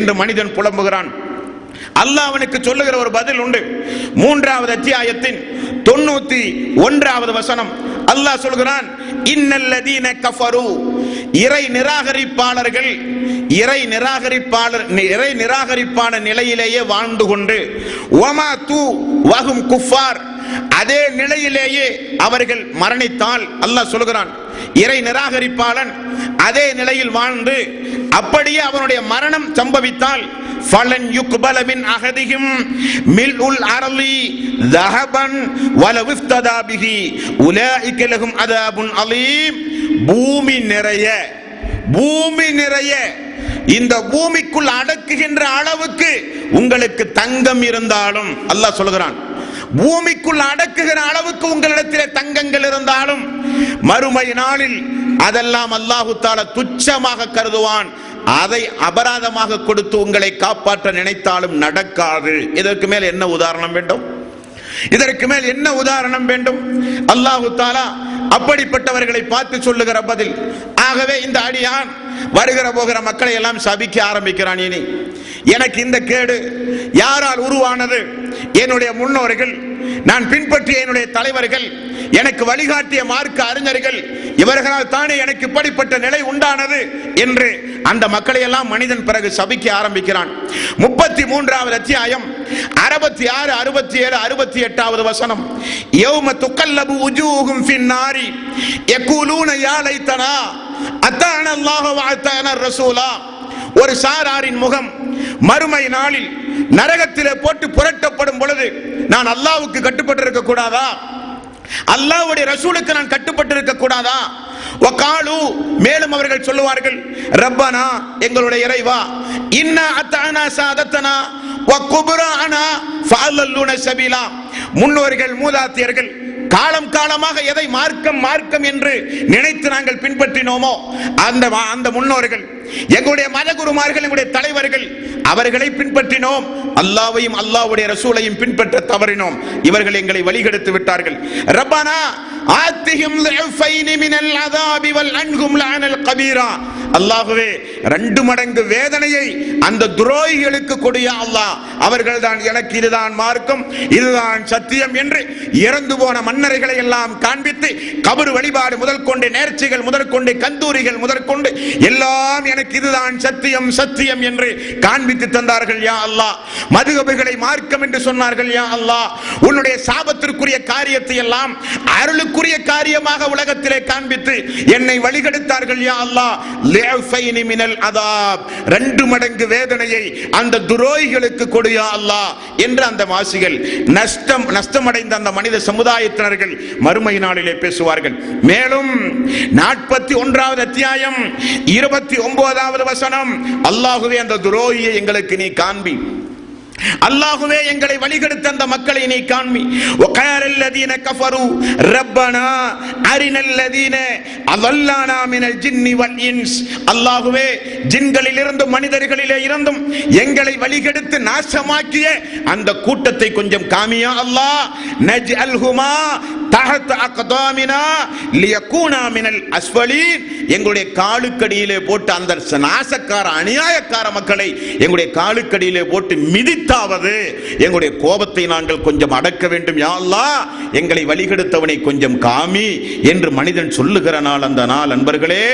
என்று மனிதன் புலம்புகிறான். அல்லாஹ் அவனுக்கு சொல்லுகிற ஒரு பதில் உண்டு. மூன்றாவது அத்தியாயத்தின் தொண்ணூத்தி ஒன்றாவது வசனம். அல்லாஹ் சொல்கிறான் இன்னல்லதீன கஃபரு. இறை நிராகரிப்பாளர்கள் இறை நிராகரிப்பாளர் இறை நிராகரிப்பான நிலையிலேயே வாழ்ந்து கொண்டு ஒமா தூ வகும் குஃபார். அதே நிலையிலேயே அவர்கள் மரணித்தால் அல்லாஹ் சொல்கிறான் இறை நிராகரிப்பாளன் அதே நிலையில் வாழ்ந்து அப்படியே அவனுடைய மரணம் சம்பவித்தால் ஃபலன் யுக்பலவின் அகதியும் மில் உல் அரலி தஹபன் வலவிஃப்ததாபிஹி உலாஇக்கலகும் அதாபுன் அலீம். பூமி நிறைய பூமி நிறைய. இந்த பூமிக்குள் அடக்குகின்ற அளவுக்கு உங்களுக்கு தங்கம் இருந்தாலும் அல்லாஹ் சொல்கிறான் பூமிக்குள் அடக்குகிற அளவுக்கு உங்களிடத்தில் தங்கங்கள் இருந்தாலும் மறுமை நாளில் அதெல்லாம் அல்லாஹு தால துச்சமாக கருதுவான். அதை அபராதமாக கொடுத்து உங்களை காப்பாற்ற நினைத்தாலும் நடக்காது. இதற்கு மேல் என்ன உதாரணம் வேண்டும்? இதற்கு மேல் என்ன உதாரணம் வேண்டும்? அல்லாஹு தாலா அப்படிப்பட்டவர்களை பார்த்து சொல்லுகிற பதில் ஆகவே இந்த அடியான் வருகிற போகிற மக்களை எல்லாம் சபிக்க ஆரம்பிக்கிறான் இனி. எனக்கு இந்த கேடு யாரால் உருவானது? என்னுடைய முன்னோர்கள் நான் பின்பற்றிய என்னுடைய தலைவர்கள் எனக்கு வழிகாட்டிய மார்க்க அறிஞர்கள் இவர்களால் தானே எனக்கு இப்படிப்பட்ட நிலை உண்டானது என்று அந்த மக்களை எல்லாம் மனிதன் பிறகு சபிக்க ஆரம்பிக்கிறான். முப்பத்தி மூன்றாவது அத்தியாயம் அறுபத்தி ஆறு அறுபத்தி ஏழு அறுபத்தி எட்டாவது வசனம். யௌம துக்கல்லபு உஜூகும் ஃபின்னாரி யக்கூலூன யா லைத்தனா அத்தான அல்லாஹு வஅத்தான ரசூலா. ஒரு சாராரின் முகம் மறுமை நாளில் நரகத்திலே போட்டு புரட்டப்படும் பொழுது நான் அல்லாவுக்கு கட்டுப்பட்டிருக்க கூடாதா? அல்லாஹ்வுடைய ரசூலுக்கு நான் கட்டுப்பட்டிருக்க கூடாதா? வகாலு மேலும் அவர்கள் சொல்லுவார்கள் ரப்பனா எங்களுடைய இறைவா இன்னா அத்தானா சாதத்தனா வகுபுரானா ஃபாலல்லூன சபீலா. முன்னோர்கள் மூதாத்தியர்கள் காலம் காலமாக எதை மார்க்கம் மார்க்கம் என்று நினைத்து நாங்கள் பின்பற்றினோமோ? அந்த அந்த முன்னோர்கள் எங்களுடைய மதகுருமார்கள் எங்களுடைய தலைவர்கள் அவர்களை பின்பற்றினோம். அல்லாவையும் அல்லாவுடைய ரசூலையும் பின்பற்ற தவறினோம். இவர்கள் எங்களை வழிகெடுத்து விட்டார்கள். ரப்பானா ஆத்திஹிம் லிஃபைனி மினல் அதாபி வல் அன்ஹும் லஅனல் கபீரா. அல்லாஹ்வே ரெண்டு மடங்கு வேதனையை அந்த துரோகிகளுக்கு கொடிய அல்லாஹ். அவர்கள் தான் எனக்கு இதுதான் மார்க்கம் இதுதான் சத்தியம் என்று இறந்து போன மன்னர்களை எல்லாம் காண்பித்து கபரு வழிபாடு முதல் கொண்டு நேர்ச்சிகள் முதல் கொண்டு கந்தூரிகள் முதற்கொண்டு எல்லாம் எனக்கு இதுதான் சத்தியம் சத்தியம் என்று காண்பித்து தந்தார்கள் யா அல்லாஹ். மதுகபுகளை மார்க்கம் என்று சொன்னார்கள் யா அல்லாஹ். உன்னுடைய சாபத்திற்குரிய காரியத்தை எல்லாம் அருளுக்கு அதற்குரிய காரியமாக உலகத்திலே காண்பித்து என்னை வழிகெடுத்தார்கள் யா அல்லாஹ். லேஃபைனி மினல் அதாப். ரெண்டு மடங்கு வேதனையை அந்த துரோகிகளுக்கு கொடு யா அல்லாஹ் என்று அந்த வாசிகள் நஷ்டம் நஷ்டமடைந்த அந்த மனித சமுதாயத்தினர்கள் மறுமை நாளிலே பேசுவார்கள். மேலும் நாற்பத்தி ஒன்றாவது அத்தியாயம் இருபத்தி ஒன்பதாவது வசனம் அல்லாஹுவே அந்த துரோகியை எங்களுக்கு நீ காண்பி. அல்லாஹுவே எங்களை வழிகெடுத்த அந்த மக்களை நீ காண்மி. ஒகாரல்லதீன கஃபரு ரப்பனா அரினல் லதீன அதல்லானா மினல் ஜின்னி வல் இன்ஸ். அல்லாஹுவே ஜின்களிலிருந்தும் மனிதர்களிலே இருந்தும் எங்களை வழிகெடுத்து நாசமாக்கிய அந்த கூட்டத்தை கொஞ்சம் காமியா அல்லாஹ். நஜ் அல்ஹுமா தஹத் அக்தாமினா லியகூனா மினல் அஸ்வலீன். எங்களுடைய காலுக்கடியிலே போட்டு அந்த நாசக்கார அநியாயக்கார மக்களை எங்களுடைய காலுக்கடியிலே போட்டு மிதித்தாவது. எங்களுடைய கோபத்தை நாங்கள் கொஞ்சம் அடக்க வேண்டும் யா எங்களை வழிகெடுத்தவனை கொஞ்சம் காமி என்று மனிதன் சொல்லுகிற நாள் அந்த நாள் அன்பர்களே.